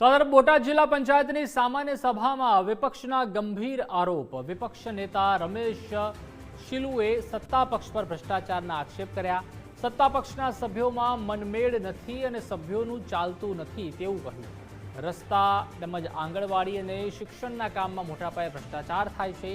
તો તરફ બોટાદ જિલ્લા પંચાયતની સામાન્ય સભામાં વિપક્ષના ગંભીર આરોપ. વિપક્ષ નેતા રમેશ શિલુએ સત્તા પક્ષ પર ભ્રષ્ટાચારના આક્ષેપ કર્યા. સત્તાપક્ષના સભ્યોમાં મનમેળ નથી અને સભ્યોનું ચાલતું નથી તેવું કહ્યું. રસ્તા તેમજ આંગણવાડી અને શિક્ષણના કામમાં મોટા પાયે ભ્રષ્ટાચાર થાય છે.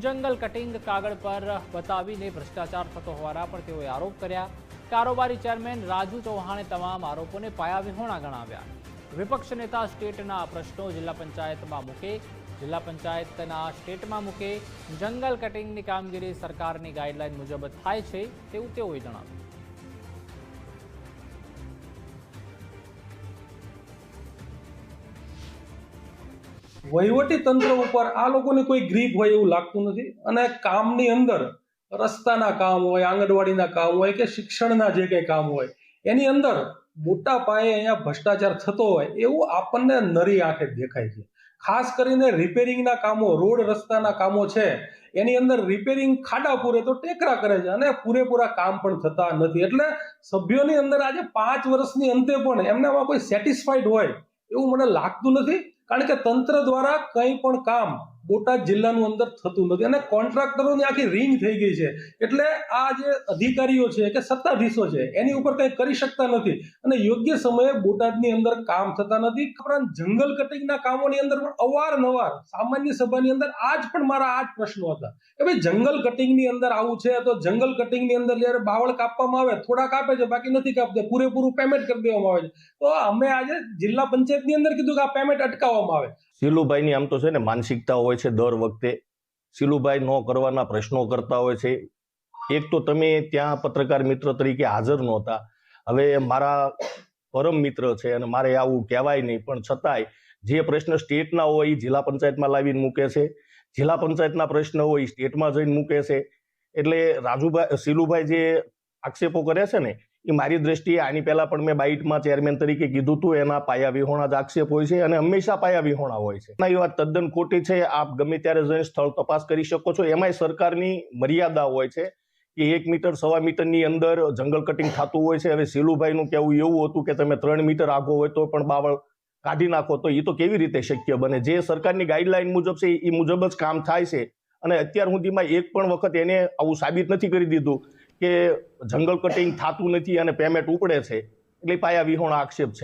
જંગલ કટિંગ કાગળ પર બતાવીને ભ્રષ્ટાચાર થતો હોવાના પણ તેઓએ આરોપ કર્યા. કારોબારી ચેરમેન રાજુ ચૌહાણે તમામ આરોપોને પાયાવિહોણા ગણાવ્યા. વિપક્ષ નેતા સ્ટેટના પ્રશ્નો જિલ્લા પંચાયતમાં મૂકે, જિલ્લા પંચાયતના સ્ટેટમાં મૂકે, જંગલ કટિંગની કામગીરી સરકારની ગાઈડલાઈન મુજબ થાય છે તેવું તેઓએ જણાવ્યું. વહીવટી તંત્ર ઉપર આ લોકોની કોઈ ગ્રીપ હોય એવું લાગતું નથી અને કામની અંદર રસ્તાના કામ હોય, આંગણવાડીના કામ હોય કે શિક્ષણના જે કંઈ કામ હોય, એની અંદર મોટા પાયે અહીંયા ભ્રષ્ટાચાર થતો હોય એવું આપણને નરી આંખે દેખાય છે. ખાસ કરીને રિપેરિંગના કામો, રોડ રસ્તાના કામો છે, એની અંદર રિપેરિંગ ખાડા પૂરે તો ટેકરા કરે છે અને પૂરેપૂરા કામ પણ થતા નથી. એટલે સભ્યોની અંદર આજે પાંચ વર્ષની અંતે પણ એમનામાં કોઈ સેટિસ્ફાઈડ હોય એવું મને લાગતું નથી. કારણ કે તંત્ર દ્વારા કંઈ પણ કામ બોટાદ જિલ્લાનું અંદર થતું નથી અને કોન્ટ્રાક્ટરોની આખી રિંગ થઈ ગઈ છે. એટલે આ જે અધિકારીઓ છે કે સત્તાધીશો છે, એની ઉપર કંઈ કરી શકતા નથી. અને યોગ્ય સમયે બોટાદની અંદર કામ થતા નથી. ઉપરાંત જંગલ કટિંગના કામોની અંદર પણ અવારનવાર સામાન્ય સભાની અંદર આજ પણ મારા આ જ પ્રશ્નો હતા. કે ભાઈ જંગલ કટિંગની અંદર આવું છે તો જંગલ કટિંગની અંદર જ્યારે બાવળ કાપવામાં આવે, થોડા કાપે છે, બાકી નથી કાપતા. પૂરેપૂરું પેમેન્ટ કરી દેવામાં આવે છે. તો અમે આજે જિલ્લા પંચાયતની અંદર કીધું કે આ પેમેન્ટ અટકાવવામાં આવે. સિલુભાઈની આમ તો છે ને માનસિકતા હોય છે દર વખતે. શીલુભાઈ ન કરવાના પ્રશ્નો કરતા હોય છે. એક તો તમે ત્યાં પત્રકાર મિત્ર તરીકે હાજર નહોતા. હવે મારા પરમ મિત્ર છે અને મારે આવું કહેવાય નહીં, પણ છતાંય જે પ્રશ્ન સ્ટેટના હોય એ જિલ્લા પંચાયતમાં લાવીને મૂકે છે. જિલ્લા પંચાયતના પ્રશ્ન હોય એ સ્ટેટમાં જઈને મૂકે છે. એટલે રાજુભાઈ શીલુભાઈ જે આક્ષેપો કરે છે ને એ મારી દ્રષ્ટિએ આની પહેલાં પણ મેં બાઇટમાં ચેરમેન તરીકે કીધું હતું, એના પાયા વિહોણા જ આક્ષેપ હોય છે અને હંમેશા પાયા વિહોણા હોય છે. એ વાત તદ્દન ખોટી છે, આપ ગમે ત્યારે જઈને સ્થળ તપાસ કરી શકો છો. એમાંય સરકારની મર્યાદા હોય છે કે એક મીટર, સવા મીટરની અંદર જંગલ કટિંગ થતું હોય છે. હવે સિલુભાઈનું કહેવું એવું હતું કે તમે ત્રણ મીટર આગો હોય તો પણ બાવળ કાઢી નાખો, તો એ તો કેવી રીતે શક્ય બને? જે સરકારની ગાઈડલાઈન મુજબ છે એ મુજબ જ કામ થાય છે. અને અત્યાર સુધીમાં એક પણ વખત એને આવું સાબિત નથી કરી દીધું કે જંગલ કટિંગ થતું નથી અને પેમેન્ટ ઉપડે છે એટલે પાયા વિહોણા આક્ષેપ છે.